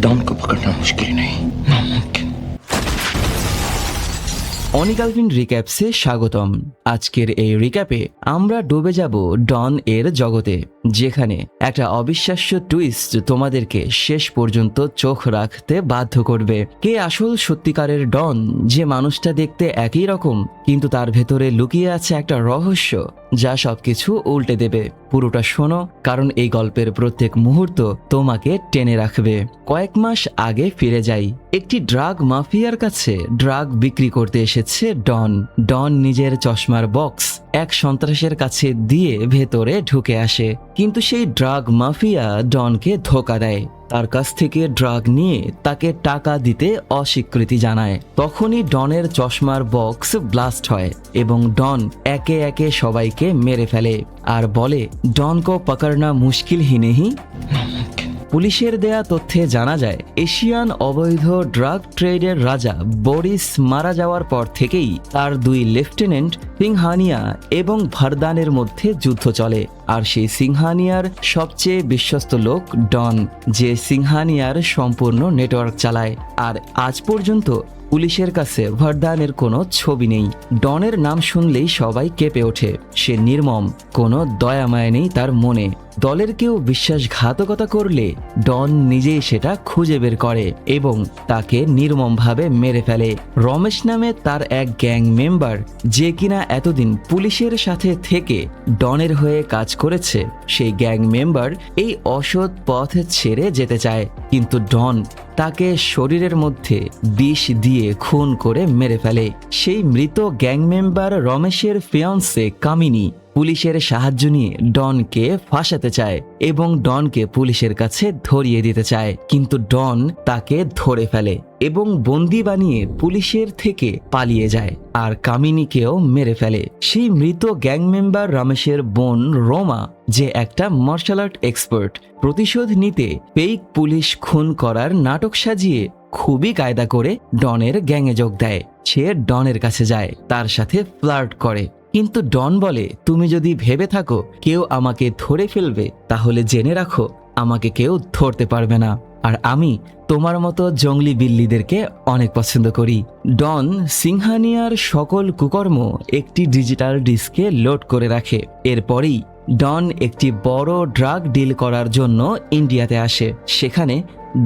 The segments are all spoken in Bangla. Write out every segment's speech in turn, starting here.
डॉन को पकड़ना मुश्किल ही नहीं नामुमकिन অনিকালভিন রিক্যাপসে স্বাগতম আজকের এই রিক্যাপে আমরা ডুবে যাব ডন এর জগতে যেখানে একটা অবিশ্বাস্য টুইস্ট তোমাদেরকে শেষ পর্যন্ত চোখ রাখতে বাধ্য করবে। কে আসল সত্যিকারের ডন? যে মানুষটা দেখতে একই রকম, কিন্তু তার ভেতরে লুকিয়ে আছে একটা রহস্য যা সবকিছু উল্টে দেবে। পুরোটা শোনো, কারণ এই গল্পের প্রত্যেক মুহূর্ত তোমাকে টেনে রাখবে। কয়েক মাস আগে ফিরে যাই। একটি ড্রাগ মাফিয়ার কাছে ড্রাগ বিক্রি করতে এসেছে ডন। ডন নিজের চশমার বক্স এক সন্ত্রাসের কাছে দিয়ে ভেতরে ঢুকে আসে। কিন্তু সেই ড্রাগ মাফিয়া ডনকে ধোকা দেয়। তার কাছ থেকে ড্রাগ নিয়ে তাকে টাকা দিতে অস্বীকৃতি জানায়। তখনই ডনের চশমার বক্স ব্লাস্ট হয় এবং ডন একে একে সবাইকে মেরে ফেলে। আর বলে ডন কো পকড়না মুশকিল হি নেহি পুলিশের দেয়া তথ্যে জানা যায়, এশিয়ান অবৈধ ড্রাগ ট্রেডের রাজা বরিস মারা যাওয়ার পর থেকেই তার দুই লেফটেন্যান্ট সিংহানিয়া এবং ভারদানের মধ্যে যুদ্ধ চলে। আর সেই সিংহানিয়ার সবচেয়ে বিশ্বস্ত লোক ডন, যে সিংহানিয়ার সম্পূর্ণ নেটওয়ার্ক চালায়। আর আজ পর্যন্ত পুলিশের কাছে ভারদানের কোনো ছবি নেই। ডনের নাম শুনলেই সবাই কেঁপে ওঠে। সে নির্মম, কোনো দয়ামায় নেই তার মনে। দলের কেউ বিশ্বাসঘাতকতা করলে ডন নিজেই সেটা খুঁজে বের করে এবং তাকে নির্মমভাবে মেরে ফেলে। রমেশ নামে তার এক গ্যাং মেম্বার, যে কিনা এতদিন পুলিশের সাথে থেকে ডনের হয়ে কাজ করেছে, সেই গ্যাং মেম্বার এই অসৎ পথ ছেড়ে যেতে চায়। কিন্তু ডন তাকে শরীরের মধ্যে বিষ দিয়ে খুন করে মেরে ফেলে। সেই মৃত গ্যাং মেম্বার রমেশের ফিয়ন্সে কামিনী। পুলিশের সাহায্য নিয়ে ডনকে ফাঁসাতে চায় এবং ডনকে পুলিশের কাছে ধরিয়ে দিতে চায়। কিন্তু ডন তাকে ধরে ফেলে এবং বন্দি বানিয়ে পুলিশের থেকে পালিয়ে যায় আর কামিনীকেও মেরে ফেলে। সেই মৃত গ্যাং মেম্বার রমেশের বোন রোমা, যে একটা মার্শাল আর্ট এক্সপার্ট, প্রতিশোধ নিতে পেইক পুলিশ খুন করার নাটক সাজিয়ে খুবই কায়দা করে ডনের গ্যাংয়ে যোগ দেয়। সে ডনের কাছে যায়, তার সাথে ফ্লার্ট করে। কিন্তু ডন বলে, তুমি যদি ভেবে থাকো, কেউ আমাকে ধরে ফেলবে, তাহলে জেনে রাখো, আমাকে কেউ ধরতে পারবে না। আর আমি তোমার মতো জঙ্গলি বিল্লিদেরকে অনেক পছন্দ করি। ডন সিংহানিয়ার সকল কুকর্ম একটি ডিজিটাল ডিস্কে লোড করে রাখে। এরপরেই ডন একটি বড় ড্রাগ ডিল করার জন্য ইন্ডিয়াতে আসে। সেখানে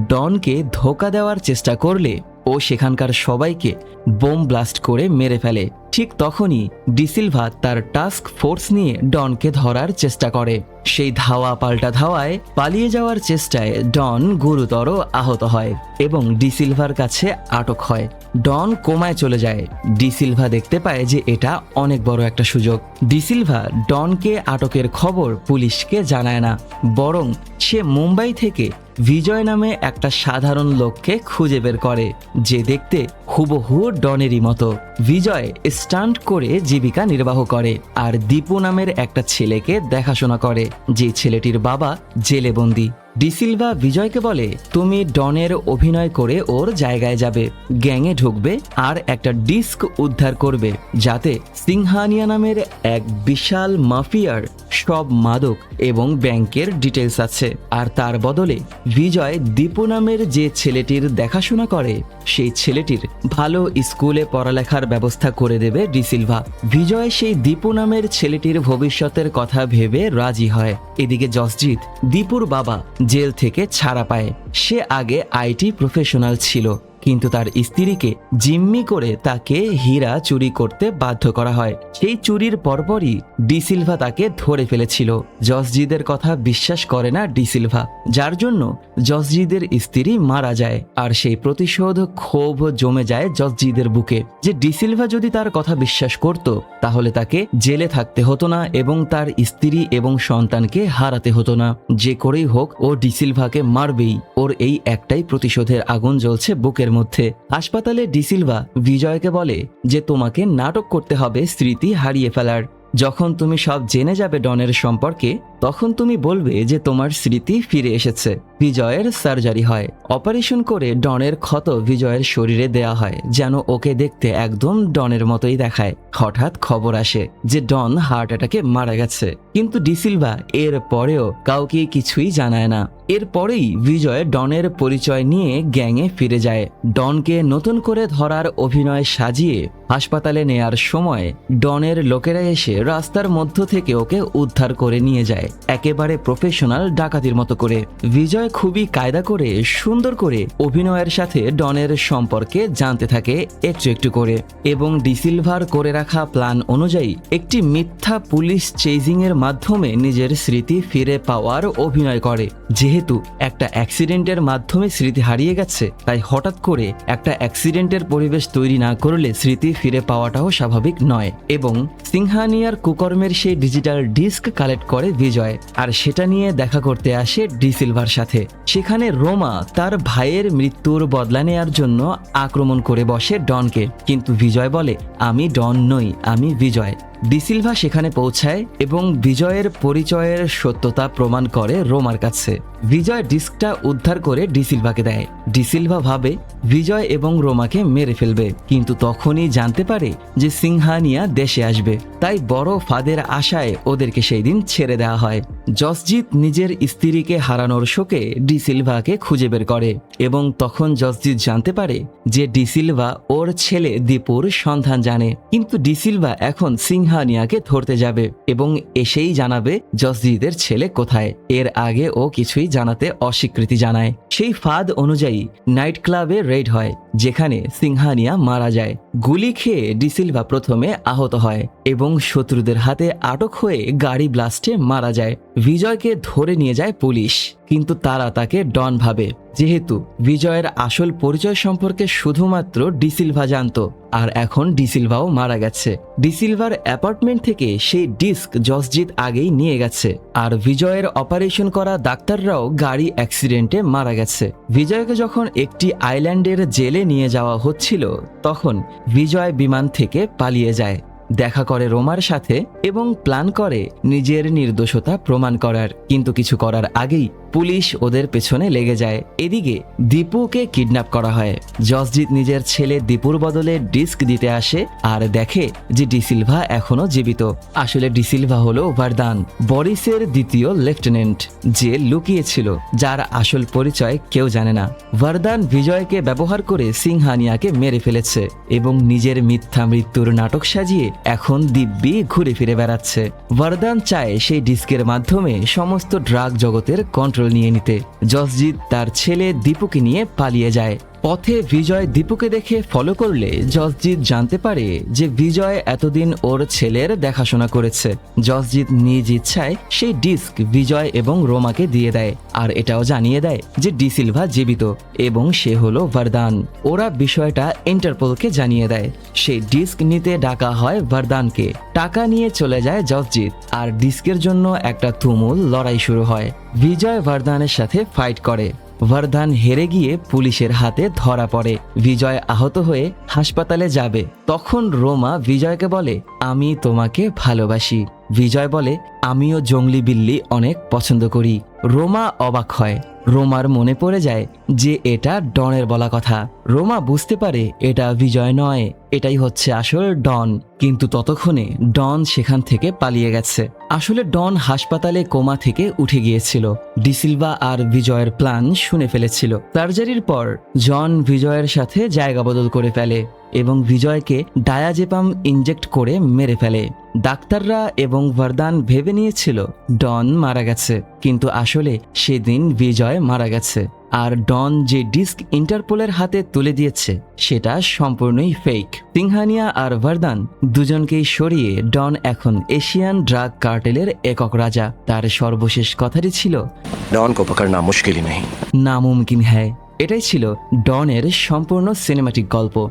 ডনকে ধোকা দেওয়ার চেষ্টা করলে ও সেখানকার সবাইকে বোম ব্লাস্ট করে মেরে ফেলে। ঠিক তখনই ডিসিলভা তার টাস্ক ফোর্স নিয়ে ডনকে ধরার চেষ্টা করে। সেই ধাওয়া পাল্টা ধাওয়ায় পালিয়ে যাওয়ার চেষ্টায় ডন গুরুতর আহত হয় এবং ডিসিলভার কাছে আটক হয়। ডন কোমায় চলে যায়। ডিসিলভা দেখতে পায় যে এটা অনেক বড় একটা সুযোগ। ডিসিলভা ডনকে আটকের খবর পুলিশকে জানায় না, বরং সে মুম্বাই থেকে বিজয় নামে একটা সাধারণ লোককে খুঁজে বের করে, যে দেখতে হুবহু ডনেরই মতো। বিজয় স্টান্ট করে জীবিকা নির্বাহ করে আর দীপু নামের একটা ছেলেকে দেখাশোনা করে, যে ছেলেটির বাবা জেলে বন্দি ডিসিলভা বিজয়কে বলে, তুমি ডনের অভিনয় করে ওর জায়গায় যাবে, গ্যাংয়ে ঢুকবে আর একটা ডিস্ক উদ্ধার করবে, যাতে সিংহানিয়া নামের এক বিশাল মাফিয়ার সব মাদক এবং ব্যাংকের ডিটেলস আছে। আর তার বদলে বিজয় দীপু নামের যে ছেলেটির দেখাশোনা করে, সেই ছেলেটির ভালো স্কুলে পড়ালেখার ব্যবস্থা করে দেবে ডিসিলভা বিজয় সেই দীপু নামের ছেলেটির ভবিষ্যতের কথা ভেবে রাজি হয়। এদিকে জসজিৎ দীপুর বাবা জেল থেকে ছাড়া পায়। সে আগে আইটি প্রফেশনাল ছিল। কিন্তু তার স্ত্রীকে জিম্মি করে তাকে হীরা চুরি করতে বাধ্য করা হয়। সেই চুরির পরপরই ডিসিলভা তাকে ধরে ফেলেছিল। জসজিদের কথা বিশ্বাস করে না ডিসিলভা যার জন্য জসজিদের স্ত্রী মারা যায় আর সেই প্রতিশোধ ক্ষোভ জমে যায় জসজিদের বুকে। যে ডিসিলভা যদি তার কথা বিশ্বাস করত, তাহলে তাকে জেলে থাকতে হতো না এবং তার স্ত্রী এবং সন্তানকে হারাতে হতো না। যে করেই হোক, ও ডিসিলভাকে মারবেই। ওর এই একটাই প্রতিশোধের আগুন জ্বলছে বুকের মধ্যে হাসপাতালে ডিসিলভা বিজয়কে বলে যে তোমাকে নাটক করতে হবে স্মৃতি হারিয়ে ফেলার। যখন তুমি সব জেনে যাবে ডনের সম্পর্কে, তখন তুমি বলবে যে তোমার স্মৃতি ফিরে এসেছে, বিজয়ের সার্জারি হয়। অপারেশন করে ডনের ক্ষত বিজয়ের শরীরে দেয়া হয়, যেন ওকে দেখতে একদম ডনের মতোই দেখায়। হঠাৎ খবর আসে যে ডন হার্ট অ্যাটাকে মারা গেছে। কিন্তু ডিসিলভা এর পরেও কাউকে কিছুই জানায় না। এরপরেই বিজয় ডনের পরিচয় নিয়ে গ্যাংয়ে ফিরে যায়। ডনকে নতুন করে ধরার অভিনয় সাজিয়ে হাসপাতালে নেয়ার সময় ডনের লোকেরা এসে রাস্তার মধ্য থেকে ওকে উদ্ধার করে নিয়ে যায়। একেবারে প্রফেশনাল ডাকাতির মতো করে। বিজয় খুবই কায়দা করে, সুন্দর করে অভিনয়ের সাথে ডনের সম্পর্কে জানতে থাকে একটু একটু করে এবং ডিসিলভার করে রাখা প্ল্যান অনুযায়ী একটি মিথ্যা পুলিশ চেজিং এর মাধ্যমে নিজের স্মৃতি ফিরে পাওয়ার অভিনয় করে। যেহেতু একটা অ্যাক্সিডেন্টের মাধ্যমে স্মৃতি হারিয়ে গেছে, তাই হঠাৎ করে একটা অ্যাক্সিডেন্টের পরিবেশ তৈরি না করলে স্মৃতি ফিরে পাওয়াটাও স্বাভাবিক নয় এবং সিংহানিয়ার কুকর্মের সেই ডিজিটাল ডিস্ক কালেক্ট করে বিজয়, আর সেটা নিয়ে দেখা করতে আসে ডি সিলভার সাথে। সেখানে রোমা তার ভাইয়ের মৃত্যুর বদলা নেয়ার জন্য আক্রমণ করে বসে ডনকে। কিন্তু বিজয় বলে, আমি ডন নই, আমি বিজয়। ডিসিলভা সেখানে পৌঁছায় এবং বিজয়ের পরিচয়ের সত্যতা প্রমাণ করে রোমার কাছে। বিজয় ডিস্কটা উদ্ধার করে ডিসিলভাকে দেয়। ডিসিলভা ভাবে, বিজয় এবং রোমাকে মেরে ফেলবে। কিন্তু তখনই জানতে পারে যে সিংহানিয়া দেশে আসবে। তাই বড় ফাদের আশায় ওদেরকে সেই দিন ছেড়ে দেওয়া হয়। জসজিৎ নিজের স্ত্রীকে হারানোর শোকে ডিসিলভাকে খুঁজে বের করে এবং তখন জসজিৎ জানতে পারে যে ডিসিলভা ওর ছেলে দীপুর সন্ধান জানে। কিন্তু ডিসিলভা এখন সিংহানিয়াকে ধরতে যাবে এবং এসেই জানাবে জসজিদের ছেলে কোথায়। এর আগে ও কিছুই জানাতে অস্বীকৃতি জানায়। সেই ফাঁদ অনুযায়ী নাইট ক্লাবে রেড হয়, যেখানে সিংহানিয়া মারা যায়। গুলি খেয়ে ডিসিলভা প্রথমে আহত হয় এবং শত্রুদের হাতে আটক হয়ে গাড়ি ব্লাস্টে মারা যায়। বিজয়কে ধরে নিয়ে যায় পুলিশ, কিন্তু তারা তাকে ডন ভাবে। যেহেতু বিজয়ের আসল পরিচয় সম্পর্কে শুধুমাত্র ডিসিলভা জানত, আর এখন ডিসিলভাও মারা গেছে। ডিসিলভার অ্যাপার্টমেন্ট থেকে সেই ডিস্ক জসজিৎ আগেই নিয়ে গেছে, আর বিজয়ের অপারেশন করা ডাক্তাররাও গাড়ি অ্যাক্সিডেন্টে মারা গেছে। বিজয়কে যখন একটি আইল্যান্ডের জেলে নিয়ে যাওয়া হচ্ছিল, তখন বিজয় বিমান থেকে পালিয়ে যায়। দেখা করে রোমার সাথে এবং প্ল্যান করে নিজের নির্দোষতা প্রমাণ করার। কিন্তু কিছু করার আগেই পুলিশ ওদের পেছনে লেগে যায়। এদিকে দীপুকে কিডন্যাপ করা হয়। জসজিৎ নিজের ছেলে দীপুর বদলে ডিস্ক দিতে আসে আর দেখে যে ডিসিলভা এখনও জীবিত। আসলে ডিসিলভা হলো ভারদান বরিসের দ্বিতীয় লেফটেন্যান্ট, যে লুকিয়েছিল, যার আসল পরিচয় কেউ জানে না। ভারদান বিজয়কে ব্যবহার করে সিংহানিয়াকে মেরে ফেলেছে এবং নিজের মিথ্যা মৃত্যুর নাটক সাজিয়ে এখন দিব্যি ঘুরে ফিরে বেড়াচ্ছে। ভারদান চায় সেই ডিস্কের মাধ্যমে সমস্ত ড্রাগ জগতের কন্ট্রোল নিয়ে নিতে। জসজিৎ তার ছেলে দীপুকে নিয়ে পালিয়ে যায়। পথে বিজয় দীপুকে দেখে ফলো করলে জসজিৎ জানতে পারে যে বিজয় এতদিন ওর ছেলের দেখাশোনা করেছে। জসজিৎ নিজ ইচ্ছায় সেই ডিস্ক বিজয় এবং রোমাকে দিয়ে দেয় আর এটাও জানিয়ে দেয় যে ডিসিলভা জীবিত এবং সে হলো ভারদান। ওরা বিষয়টা ইন্টারপোলকে জানিয়ে দেয়। সেই ডিস্ক নিতে ডাকা হয় ভারদানকে। টাকা নিয়ে চলে যায় জসজিৎ আর ডিস্কের জন্য একটা তুমুল লড়াই শুরু হয়। বিজয় ভারদানের সাথে ফাইট করে। ভারদান হেরে গিয়ে পুলিশের হাতে ধরা পড়ে। বিজয় আহত হয়ে হাসপাতালে যাবে। তখন রোমা বিজয়কে বলে, আমি তোমাকে ভালোবাসি। বিজয় বলে, আমিও জঙ্গলি বিল্লি অনেক পছন্দ করি। রোমা অবাক হয়। রোমার মনে পড়ে যায় যে এটা ডনের বলা কথা। রোমা বুঝতে পারে এটা বিজয় নয়, এটাই হচ্ছে আসল ডন। কিন্তু ততক্ষণে ডন সেখান থেকে পালিয়ে গেছে। আসলে ডন হাসপাতালে কোমা থেকে উঠে গিয়েছিল। ডিসিলভা আর বিজয়ের প্ল্যান শুনে ফেলেছিল। সার্জারির পর জন বিজয়ের সাথে জায়গা বদল করে ফেলে। এবং বিজয়কে ডায়াজেপাম ইনজেক্ট করে মেরে ফেলে। ডাক্তাররা এবং ভারদান ভেবে নিয়েছিল ডন মারা গেছে। কিন্তু আসলে সেদিন বিজয় মারা গেছে। আর ডন যে ডিস্ক ইন্টারপোলের হাতে তুলে দিয়েছে সেটা সম্পূর্ণই ফেক সিংহানিয়া আর ভারদান দুজনকেই সরিয়ে ডন এখন এশিয়ান ড্রাগ কার্টেলের একক রাজা। তার সর্বশেষ কথাটি ছিল ডন কোপাকার না মুশকিল নেই। না মুমকিন হ্যায়। এটাই ছিল ডনের সম্পূর্ণ সিনেমাটিক গল্প।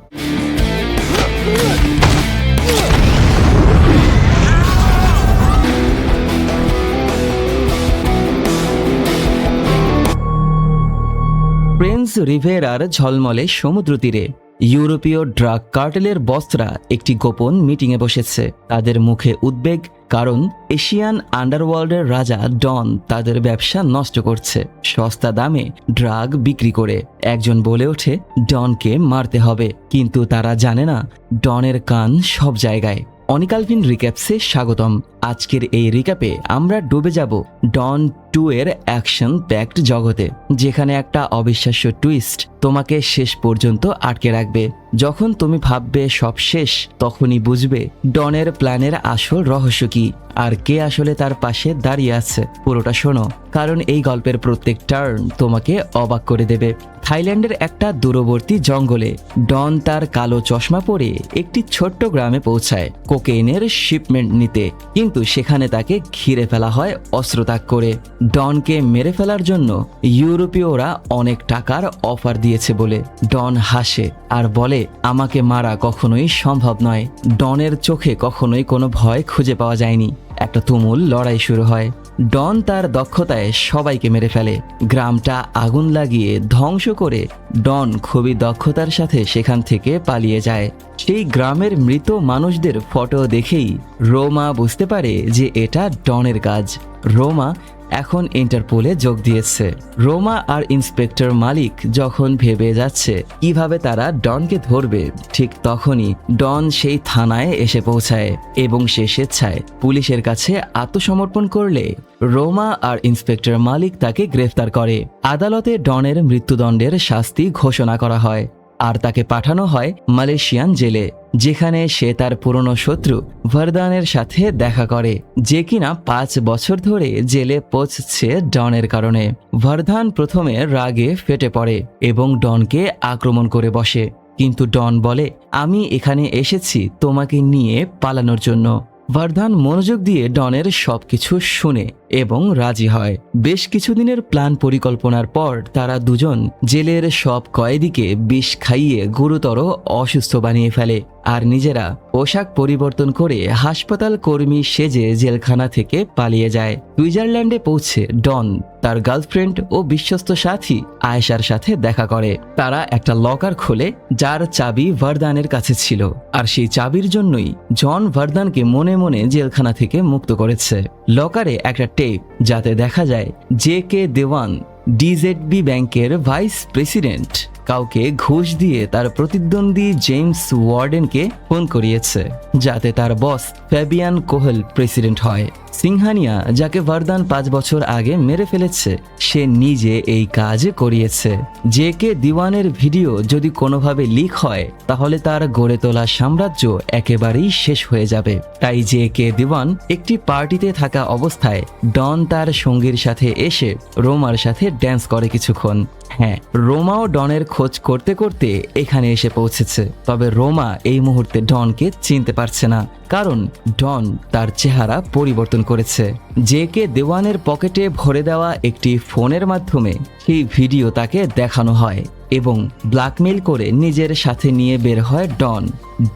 প্রিন্স রিভেরার ঝলমলে সমুদ্র তীরে। ইউরোপীয় ড্রাগ কার্টেলের বসরা একটি গোপন মিটিংয়ে বসেছে। তাদের মুখে উদ্বেগ, কারণ এশিয়ান আন্ডারওয়ার্ল্ডের রাজা ডন তাদের ব্যবসা নষ্ট করছে। সস্তা দামে ড্রাগ বিক্রি করে। একজন বলে ওঠে, ডনকে মারতে হবে। কিন্তু তারা জানে না, ডনের কান সব জায়গায়। অনিকালভিন রিক্যাপসে স্বাগতম। আজকের এই রিকাপে আমরা ডুবে যাব ডন টু এর অ্যাকশন প্যাক্ট জগতে, যেখানে একটা অবিশ্বাস্য টুইস্ট তোমাকে শেষ পর্যন্ত আটকে রাখবে। যখন তুমি ভাববে সব শেষ, তখনই বুঝবে ডনের প্ল্যানের আসল রহস্য কি, আর কে আসলে তার পাশে দাঁড়িয়ে আছে। পুরোটা শোনো, কারণ এই গল্পের প্রত্যেক টার্ন তোমাকে অবাক করে দেবে। থাইল্যান্ডের একটা দূরবর্তী জঙ্গলে ডন তার কালো চশমা পরে একটি ছোট্ট গ্রামে পৌঁছায়, কোকেইনের শিপমেন্ট নিতে। কিন্তু সেখানে তাকে ঘিরে ফেলা হয় অস্ত্রতাক করে। ডনকে মেরে ফেলার জন্য ইউরোপীয়রা অনেক টাকার অফার দিয়েছে বলে ডন হাসে আর বলে, আমাকে মারা কখনোই সম্ভব নয়। ডনের চোখে কখনোই কোনো ভয় খুঁজে পাওয়া যায়নি। একটা তুমুল লড়াই শুরু হয়। ডন তার দক্ষতায় সবাইকে মেরে ফেলে। গ্রামটা আগুন লাগিয়ে ধ্বংস করে ডন খুবই দক্ষতার সাথে সেখান থেকে পালিয়ে যায়। সেই গ্রামের মৃত মানুষদের ফটো দেখেই রোমা বুঝতে পারে যে এটা ডনের কাজ। রোমা এখন ইন্টারপোলে যোগ দিয়েছে। রোমা আর ইন্সপেক্টর মালিক যখন ভেবে যাচ্ছে কীভাবে তারা ডনকে ধরবে, ঠিক তখনই ডন সেই থানায় এসে পৌঁছায় এবং সে স্বেচ্ছায় পুলিশের কাছে আত্মসমর্পণ করলে রোমা আর ইন্সপেক্টর মালিক তাকে গ্রেফতার করে। আদালতে ডনের মৃত্যুদণ্ডের শাস্তি ঘোষণা করা হয়। আর তাকে পাঠানো হয় মালয়েশিয়ান জেলে, যেখানে সে তার পুরনো শত্রু ভারদানের সাথে দেখা করে, যে কিনা পাঁচ বছর ধরে জেলে পৌঁছছে ডনের কারণে। ভারদান প্রথমে রাগে ফেটে পড়ে এবং ডনকে আক্রমণ করে বসে। কিন্তু ডন বলে, আমি এখানে এসেছি তোমাকে নিয়ে পালানোর জন্য। ভারদান মনোযোগ দিয়ে ডনের সবকিছু শুনে এবং রাজি হয়। বেশ কিছুদিনের প্ল্যান পরিকল্পনার পর তারা দুজন জেলের সব কয়েদিকে বিষ খাইয়ে গুরুতর অসুস্থ বানিয়ে ফেলে আর নিজেরা পোশাক পরিবর্তন করে হাসপাতাল কর্মী সেজে জেলখানা থেকে পালিয়ে যায়। সুইজারল্যান্ডে পৌঁছে ডন, তার গার্লফ্রেন্ড ও বিশ্বস্ত সাথী আয়েশার সাথে দেখা করে। তারা একটা লকার খোলে যার চাবি ভারদানের কাছে ছিল আর সেই চাবির জন্যই জন ভারদানকে মনে মনে জেলখানা থেকে মুক্ত করেছে। লকারে একটা টেপ যাতে দেখা যায় জে কে দেওয়ান ডিজেডবি ব্যাংকের ভাইস প্রেসিডেন্ট। কাউকে ঘুষ দিয়ে তার প্রতিদ্বন্দ্বী জেমস ওয়ার্ডেনকে ফোন করিয়েছে, যাতে তার বস ফ্যাবিয়ান কোহেল প্রেসিডেন্ট হয়। সিংহানিয়া, যাকে ভারদান পাঁচ বছর আগে মেরে ফেলেছে, সে নিজে এই কাজ করিয়েছে। যে কে দিওয়ানের ভিডিও যদি কোনোভাবে লিক হয়, তাহলে তার গড়ে তোলা সাম্রাজ্য একেবারেই শেষ হয়ে যাবে। তাই জে কে দিওয়ান একটি পার্টিতে থাকা অবস্থায় ডন তার সঙ্গীর সাথে এসে রোমার সাথে ড্যান্স করে কিছুক্ষণ। হ্যাঁ রোমাও ডনের খোঁজ করতে করতে এখানে এসে পৌঁছেছে। তবে রোমা এই মুহূর্তে ডনকে চিনতে পারছে না, কারণ ডন তার চেহারা পরিবর্তন করেছে। যে কে দেওয়ানের পকেটে ভরে দেওয়া একটি ফোনের মাধ্যমে সেই ভিডিও তাকে দেখানো হয় এবং ব্ল্যাকমেল করে নিজের সাথে নিয়ে বের হয় ডন।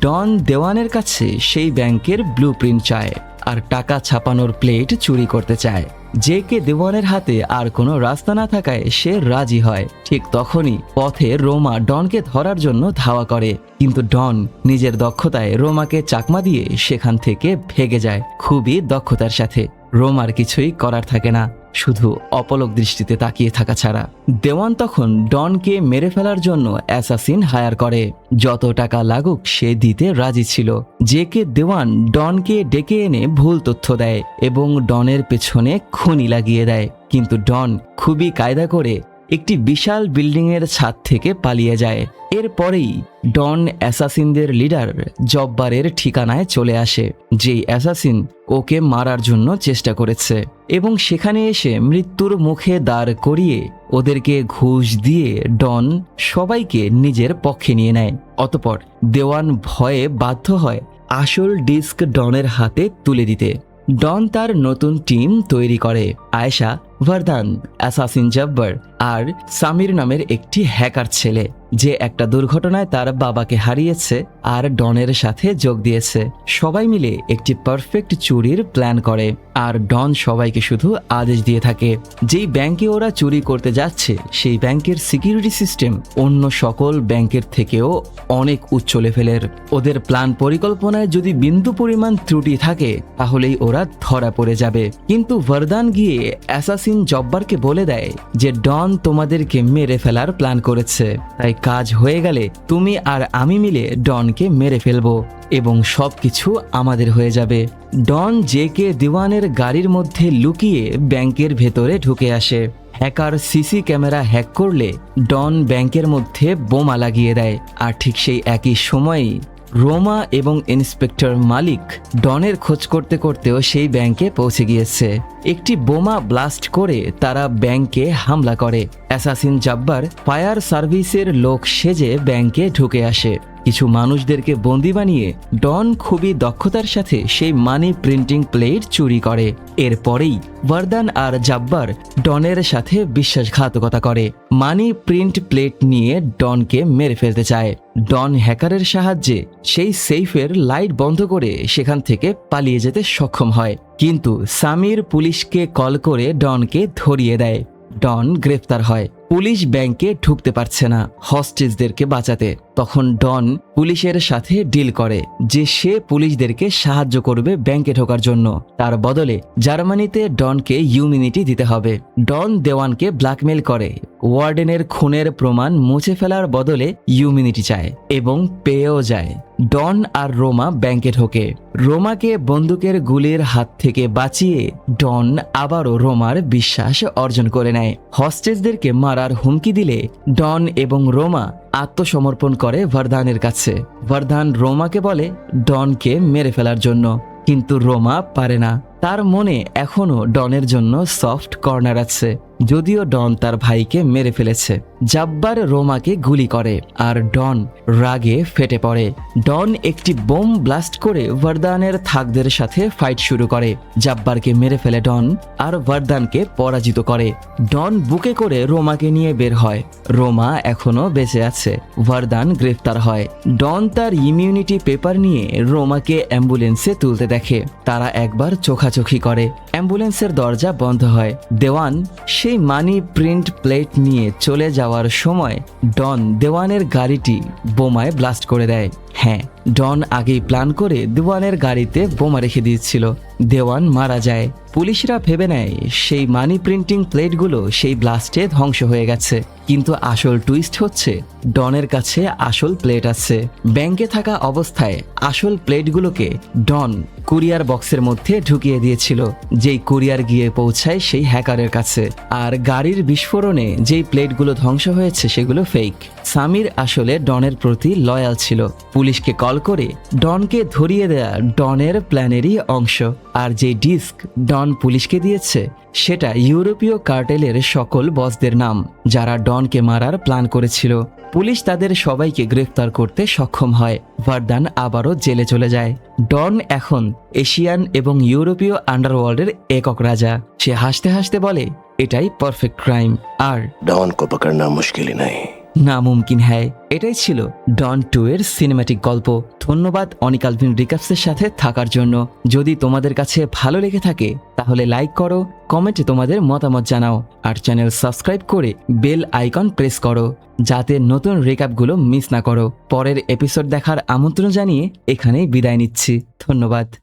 ডন দেওয়ানের কাছে সেই ব্যাংকের ব্লু চায় আর টাকা ছাপানোর প্লেট চুরি করতে চায়। যে কে দেওয়ানের হাতে আর কোনো রাস্তা না থাকায় সে রাজি হয়। ঠিক তখনই পথে রোমা ডনকে ধরার জন্য ধাওয়া করে। কিন্তু ডন নিজের দক্ষতায় রোমাকে চাকমা দিয়ে সেখান থেকে ভেগে যায়। খুবই দক্ষতার সাথে। রোমার কিছুই করার থাকে না। শুধু অপলক দৃষ্টিতে তাকিয়ে থাকা ছাড়া। দেওয়ান তখন ডনকে মেরে ফেলার জন্য অ্যাসাসিন হায়ার করে। যত টাকা লাগুক, সে দিতে রাজি ছিল। যে কে দেওয়ান ডনকে ডেকে এনে ভুল তথ্য দেয় এবং ডনের পেছনে খুনি লাগিয়ে দেয়। কিন্তু ডন খুবই কায়দা করে একটি বিশাল বিল্ডিংয়ের ছাদ থেকে পালিয়ে যায়। এরপরেই ডন অ্যাসাসিনদের লিডার জব্বারের ঠিকানায় চলে আসে, যেই অ্যাসাসিন ওকে মারার জন্য চেষ্টা করেছে এবং সেখানে এসে মৃত্যুর মুখে দাঁড় করিয়ে ওদেরকে ঘুষ দিয়ে ডন সবাইকে নিজের পক্ষে নিয়ে নেয়। অতপর দেওয়ান ভয়ে বাধ্য হয় আসল ডিস্ক ডনের হাতে তুলে দিতে। ডন তার নতুন টিম তৈরি করে। আয়েশা, ভারদান, অ্যাসাসিন জব্বর আর সামির নামের একটি হ্যাকার ছেলে। যে একটা দুর্ঘটনায় তার বাবাকে হারিয়েছে আর ডনের সাথে যোগ দিয়েছে। সবাই মিলে একটি পারফেক্ট চুরির প্ল্যান করে। আর ডন সবাইকে শুধু আদেশ দিয়ে থাকে, যেই ব্যাংকে ওরা চুরি করতে যাচ্ছে, সেই ব্যাংকের সিকিউরিটি সিস্টেম অন্য সকল ব্যাংকের থেকেও অনেক উচ্চ লেভেলের ওদের প্ল্যান পরিকল্পনায় যদি বিন্দু পরিমাণ ত্রুটি থাকে, তাহলেই ওরা ধরা পড়ে যাবে। কিন্তু ভারদান গিয়ে অ্যাসাসিন জব্বারকে বলে দেয় যে, ডন তোমাদেরকে মেরে ফেলার প্ল্যান করেছে। তাই কাজ হয়ে গেলে তুমি আর আমি মিলে ডনকে মেরে ফেলব এবং সব কিছু আমাদের হয়ে যাবে। ডন জে কে দিওয়ানের গাড়ির মধ্যে লুকিয়ে ব্যাংকের ভেতরে ঢুকে আসে। হ্যাকার সিসি ক্যামেরা হ্যাক করলে ডন ব্যাংকের মধ্যে বোমা লাগিয়ে দেয়। আর ঠিক সেই একই সময়েই রোমা এবং ইন্সপেক্টর মালিক ডনের খোঁজ করতে করতেও সেই ব্যাংকে পৌঁছে গিয়েছে। একটি বোমা ব্লাস্ট করে তারা ব্যাংকে হামলা করে। অ্যাসাসিন জাব্বার ফায়ার সার্ভিসের লোক সেজে ব্যাংকে ঢুকে আসে। কিছু মানুষদেরকে বন্দি বানিয়ে ডন খুবই দক্ষতার সাথে সেই মানি প্রিন্টিং প্লেট চুরি করে। এরপরেই ওয়ারদান আর জাব্বার ডনের সাথে বিশ্বাসঘাতকতা করে। মানি প্রিন্ট প্লেট নিয়ে ডনকে মেরে ফেলতে চায়। ডন হ্যাকারের সাহায্যে সেই সেফের লাইট বন্ধ করে সেখান থেকে পালিয়ে যেতে সক্ষম হয়। কিন্তু সামির পুলিশকে কল করে ডনকে ধরিয়ে দেয়। ডন গ্রেফতার হয়। পুলিশ ব্যাংকে ঢুকতে পারছে না হস্টেজদেরকে বাঁচাতে। তখন ডন পুলিশের সাথে ডিল করে যে সে পুলিশদেরকে সাহায্য করবে ব্যাংকে ঢোকার জন্য। তার বদলে জার্মানিতে ডনকে ইউমিনিটি দিতে হবে। ডন দেওয়ানকে ব্ল্যাকমেল করে। ওয়ার্ডেনের খুনের প্রমাণ মুছে ফেলার বদলে ইউমিনিটি চায় এবং পেয়েও যায়। ডন আর রোমা ব্যাংকে ঢোকে। রোমাকে বন্দুকের গুলির হাত থেকে বাঁচিয়ে ডন আবারও রোমার বিশ্বাস অর্জন করে নেয়। হস্টেজদেরকে মারার হুমকি দিলে ডন এবং রোমা আত্মসমর্পণ করে ভারদানের কাছে। ভারদান রোমাকে বলে, ডনকে মেরে ফেলার জন্য। কিন্তু রোমা পারে না। তার মনে এখনও ডনের জন্য সফট কর্নার আছে। যদিও ডন তার ভাইকে মেরে ফেলেছে। জাব্বার রোমাকে গুলি করে আর ডন রাগে ফেটে পড়ে। ডন একটি বোম ব্লাস্ট করে ভারদানের থাকদের সাথে ফাইট শুরু করে। জাব্বারকে মেরে ফেলে ডন আর ভারদানকে পরাজিত করে। ডন বুকে করে রোমাকে নিয়ে বের হয়। রোমা এখনও বেঁচে আছে। ভারদান গ্রেফতার হয়। ডন তার ইমিউনিটি পেপার নিয়ে রোমাকে অ্যাম্বুলেন্সে তুলতে দেখে। তারা একবার চোখাচোখি করে। অ্যাম্বুলেন্সের দরজা বন্ধ হয়। দেওয়ান সেই মানি প্রিন্ট প্লেট নিয়ে চলে যাওয়ার সময় ডন দেওয়ানের গাড়িটি বোমায় ব্লাস্ট করে দেয়। হ্যাঁ ডন আগেই প্ল্যান করে দেওয়ানের গাড়িতে বোমা রেখে দিয়েছিল। দেওয়ান মারা যায়। পুলিশরা ভেবে নেয়, সেই মানি প্রিন্টিং প্লেটগুলো সেই ব্লাস্টে ধ্বংস হয়ে গেছে। কিন্তু আসল টুইস্ট হচ্ছে, ডনের কাছে আসল প্লেট আছে। ব্যাংকে থাকা অবস্থায় আসল প্লেটগুলোকে ডন কুরিয়ার বক্সের মধ্যে ঢুকিয়ে দিয়েছিল, যেই কুরিয়ার গিয়ে পৌঁছায় সেই হ্যাকারের কাছে। আর গাড়ির বিস্ফোরণে যেই প্লেটগুলো ধ্বংস হয়েছে সেগুলো ফেক সামির আসলে ডনের প্রতি লয়াল ছিল। পুলিশকে কল করে ডনকে ধরিয়ে দেয়া ডনের প্ল্যানেরই অংশ। আর যে ডিস্ক ডন পুলিশকে দিয়েছে, সেটা ইউরোপীয় কার্টেলের সকল বসদের নাম, যারা ডনকে মারার প্ল্যান করেছিল। পুলিশ তাদের সবাইকে গ্রেফতার করতে সক্ষম হয়। ভার্দান আবারও জেলে চলে যায়। ডন এখন এশিয়ান এবং ইউরোপীয় আন্ডারওয়ার্ল্ডের একক রাজা। সে হাসতে হাসতে বলে, এটাই পারফেক্ট ক্রাইম আর ডন কো পকড়না মুশকিলই নাই। নামুমকিন হ্যায়। এটাই ছিল ডন টু এর সিনেম্যাটিক গল্প। ধন্যবাদ অনিকালভিন রিকাপসের সাথে থাকার জন্য। যদি তোমাদের কাছে ভালো লেগে থাকে, তাহলে লাইক করো, কমেন্টে তোমাদের মতামত জানাও, আর চ্যানেল সাবস্ক্রাইব করে বেল আইকন প্রেস করো, যাতে নতুন রিকাপগুলো মিস না করো। পরের এপিসোড দেখার আমন্ত্রণ জানিয়ে এখানেই বিদায় নিচ্ছি। ধন্যবাদ।